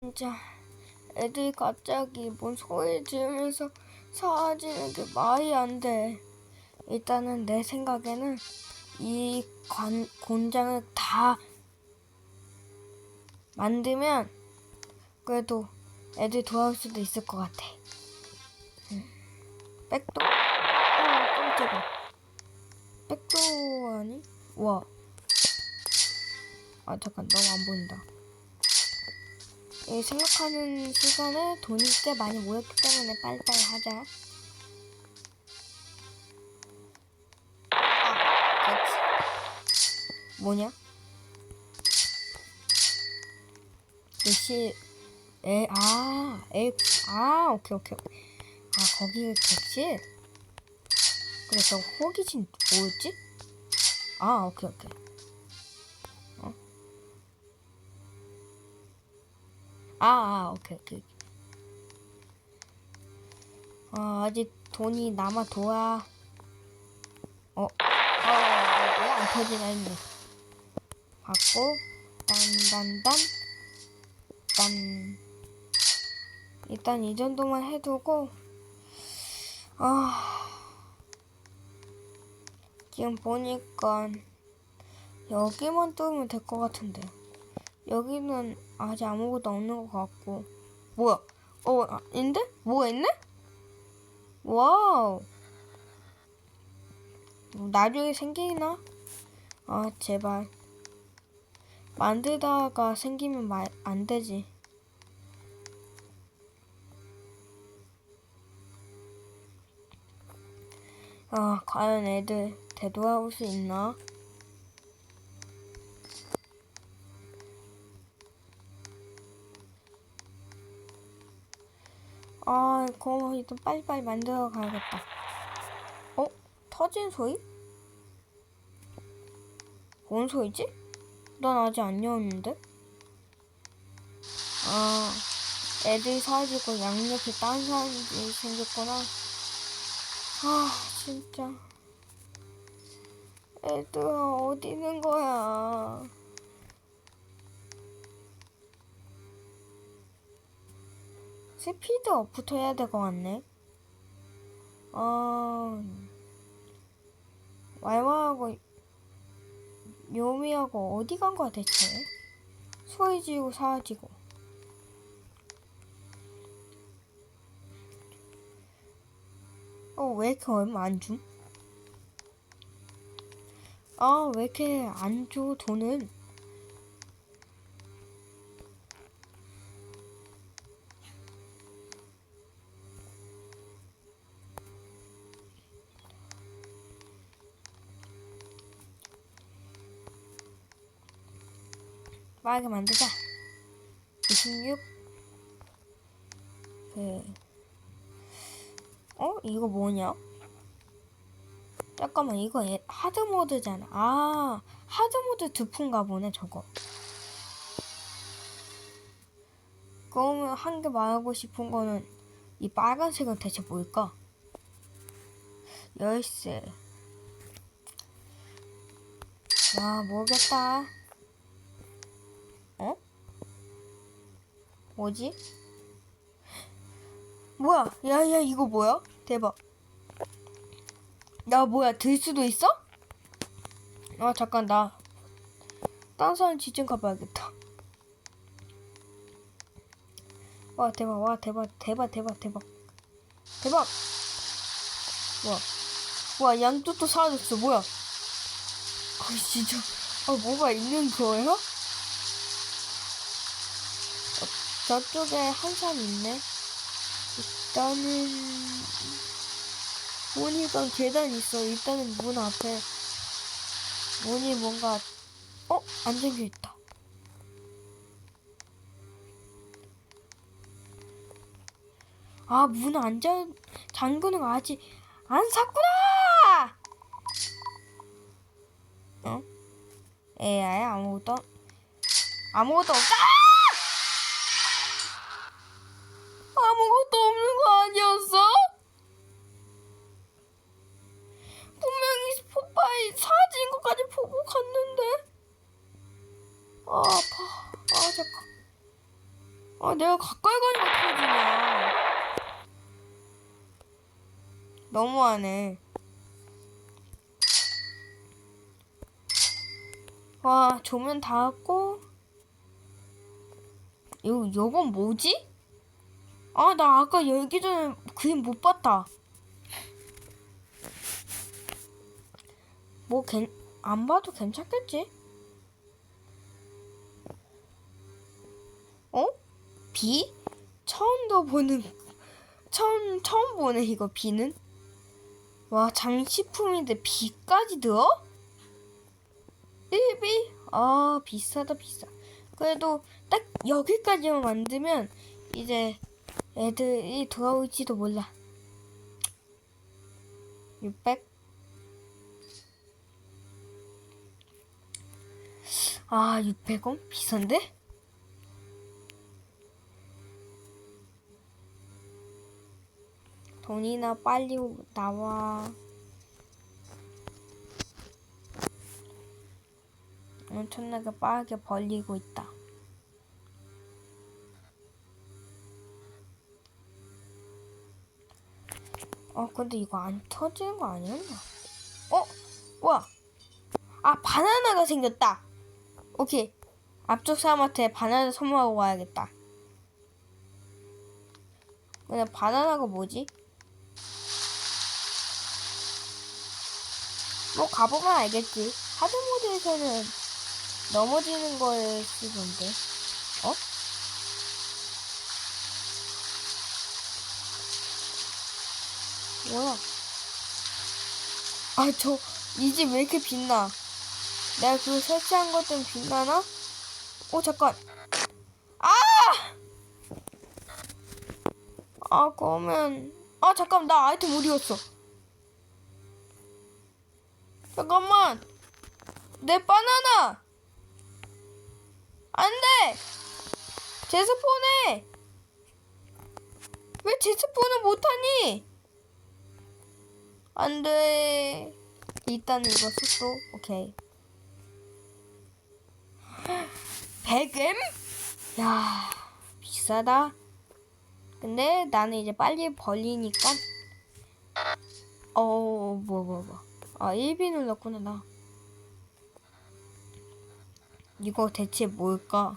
진짜 애들이 갑자기 뭔 소리 지르면서 사라지는 게 말이 안 돼. 일단은 내 생각에는 이 관, 곤장을 다 만들면 그래도 애들 돌아올 수도 있을 것 같아. 음. 백도? 어, 깜짝이야. 백도 아니? 와. 아, 잠깐, 너무 안 보인다. 이 생각하는 시간에 돈이 꽤 많이 모였기 때문에 빨리빨리 하자. 아, 그렇지. 뭐냐? 역시 에, 아, 에, 아, 오케이, 오케이. 아, 거기 객실? 그래, 저 호기진 뭐였지? 아, 오케이, 오케이. 아, 아, 오케이, 오케이. 아, 아직 돈이 남아 도와. 어, 어, 왜안 터지나 했네. 받고, 딴, 딴, 일단 이 정도만 해두고 아 지금 보니까 여기만 뚫으면 될 것 같은데 여기는 아직 아무것도 없는 것 같고. 뭐야? 어 아, 있는데? 뭐가 있네? 와우. 나중에 생기나? 아 제발. 만들다가 생기면 말 안 되지. 아, 과연 애들 되돌아올 수 있나? 아, 그럼 일단 빨리빨리 만들어 가야겠다. 어? 터진 소리? 뭔 소리지? 난 아직 안 열었는데? 아, 애들이 사라지고 양옆에 딴 사람들이 생겼구나. 아, 진짜. 애들아, 어디 있는 거야? 스피드 업부터 해야 될 것 같네. 아, 왈왈하고 요미하고 어디 간 거야 대체? 소리 지르고 사라지고. 어, 왜 이렇게 얼마 안 줌? 아, 왜 이렇게 안 줘, 돈을? 빠르게 만들자. 26. 그, 어? 이거 뭐냐? 잠깐만, 이거 애- 하드모드잖아. 아, 하드모드 드푼가 보네, 저거. 그러면 한 개 말하고 싶은 거는 이 빨간색은 대체 뭘까? 열쇠. 아, 모르겠다. 어? 뭐지? 뭐야? 야야 이거 뭐야? 대박. 야 뭐야 들 수도 있어? 아 잠깐 나 다른 사람 지좀 가봐야겠다. 와 대박 와 대박 대박 대박 대박 대박. 뭐야? 와 양뚜또 사라졌어 뭐야? 아 진짜 아 뭐가 있는 거예요? 저쪽에 한 사람 있네. 일단은 보니까 계단 있어. 일단은 문 앞에 문이 뭔가 어? 안 잠겨 있다. 아, 문 안 잠, 잠그는 거 아직 안 샀구나! 어? 에아이 아무것도, 아무것도 없다! 아무것도 없는 거 아니었어? 분명히 스포파이 사라진 것까지 보고 갔는데. 아, 아파. 아, 잠깐. 아, 내가 가까이 가니까 터지냐. 너무하네. 와, 조면 닿았고. 요, 요건 뭐지? 아, 나 아까 열기 전에 그림 못 봤다. 뭐, 괜, 안 봐도 괜찮겠지? 어? 비? 처음도 보는, 처음, 처음 보네, 이거, 비는. 와, 장식품인데 비까지 들어? 1비? 아, 비싸다, 비싸. 그래도 딱 여기까지만 만들면 이제 애들이 돌아올지도 몰라. 600? 아, 600원? 비싼데? 돈이나 빨리 나와. 엄청나게 빠르게 벌리고 있다. 어, 근데 이거 안 터지는 거 아니었나? 어? 뭐야? 아, 바나나가 생겼다. 오케이. 앞쪽 사람한테 바나나 선물하고 와야겠다. 근데 바나나가 뭐지? 뭐 가보면 알겠지. 하드 모드에서는 넘어지는 걸 쓰던데. 어? 뭐야? 아, 저, 이 집 왜 이렇게 빛나? 내가 그거 설치한 것 때문에 빛나나? 오, 잠깐. 아! 아, 그러면. 아, 잠깐, 나 아이템 어디 갔어? 잠깐만. 내 바나나! 안 돼! 제스폰해! 왜 제스폰을 못하니? 안 돼. 일단 이거 썼어. 오케이. 100M? 야, 비싸다. 근데 나는 이제 빨리 벌리니까. 어, 뭐, 뭐, 뭐. 아, 1비 눌렀구나, 나. 이거 대체 뭘까?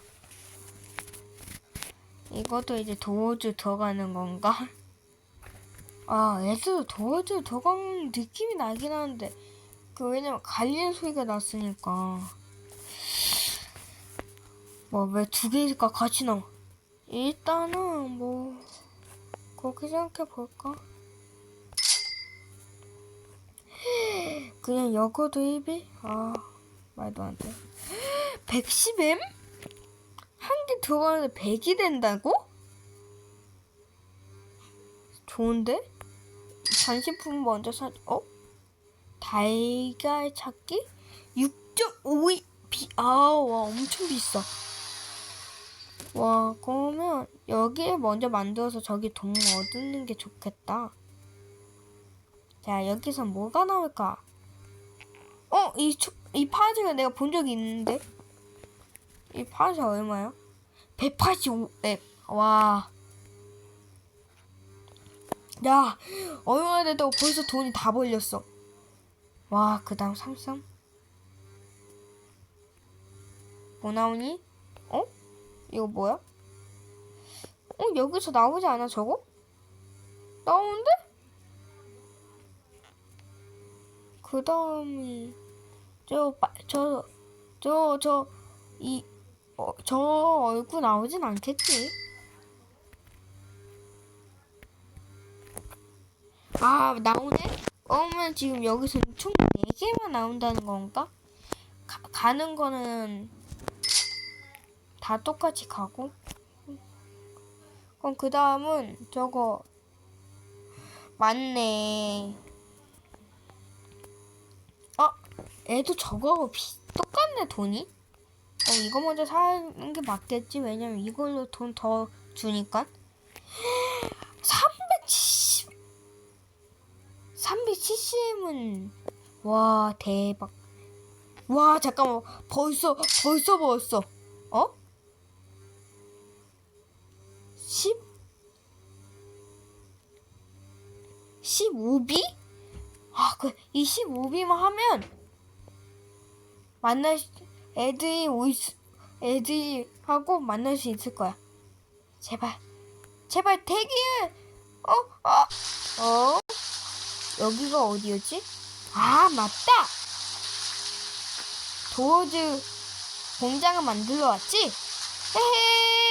이것도 이제 도어즈 들어가는 건가? 아, 애들 도어즈 들어가는 느낌이 나긴 하는데, 그, 왜냐면 갈리는 소리가 났으니까. 뭐, 왜 두 개일까 같이 나와? 일단은, 뭐, 그렇게 생각해 볼까? 그냥 여거도 1비? 아, 말도 안 돼. 110M? 한 개 들어가는데 100이 된다고? 좋은데? 장식품 먼저 사, 어? 달걀 찾기? 6.52, 비, 아, 와, 엄청 비싸. 와, 그러면 여기에 먼저 만들어서 저기 돈 얻는 게 좋겠다. 자, 여기서 뭐가 나올까? 어, 이, 초- 이 파즈가 내가 본 적이 있는데? 이 파즈 얼마야? 185앱. 와. 야, 얼마나 됐다고 벌써 돈이 다 벌렸어. 와, 그 다음 삼성? 뭐 나오니? 어? 이거 뭐야? 어, 여기서 나오지 않아, 저거? 나오는데? 그 다음이, 저, 빠- 저, 저, 어, 저 얼굴 나오진 않겠지? 아, 나오네? 그러면 지금 여기서 총 4개만 나온다는 건가? 가, 가는 거는 다 똑같이 가고. 그럼 그 다음은 저거, 맞네. 애도 저거하고 비, 똑같네 돈이? 어, 이거 먼저 사는 게 맞겠지? 왜냐면 이걸로 돈 더 주니까. 370 370은 와 대박. 와 잠깐만. 벌써 벌써 벌써. 어? 10 15비? 아, 그 25비만 하면 만날 수- 애들이 올 수, 애들이 하고 만날 수 있을 거야. 제발, 제발 대기해. 어, 어, 어? 여기가 어디였지? 아, 맞다. 도어즈 공장을 만들러 왔지? 헤헤.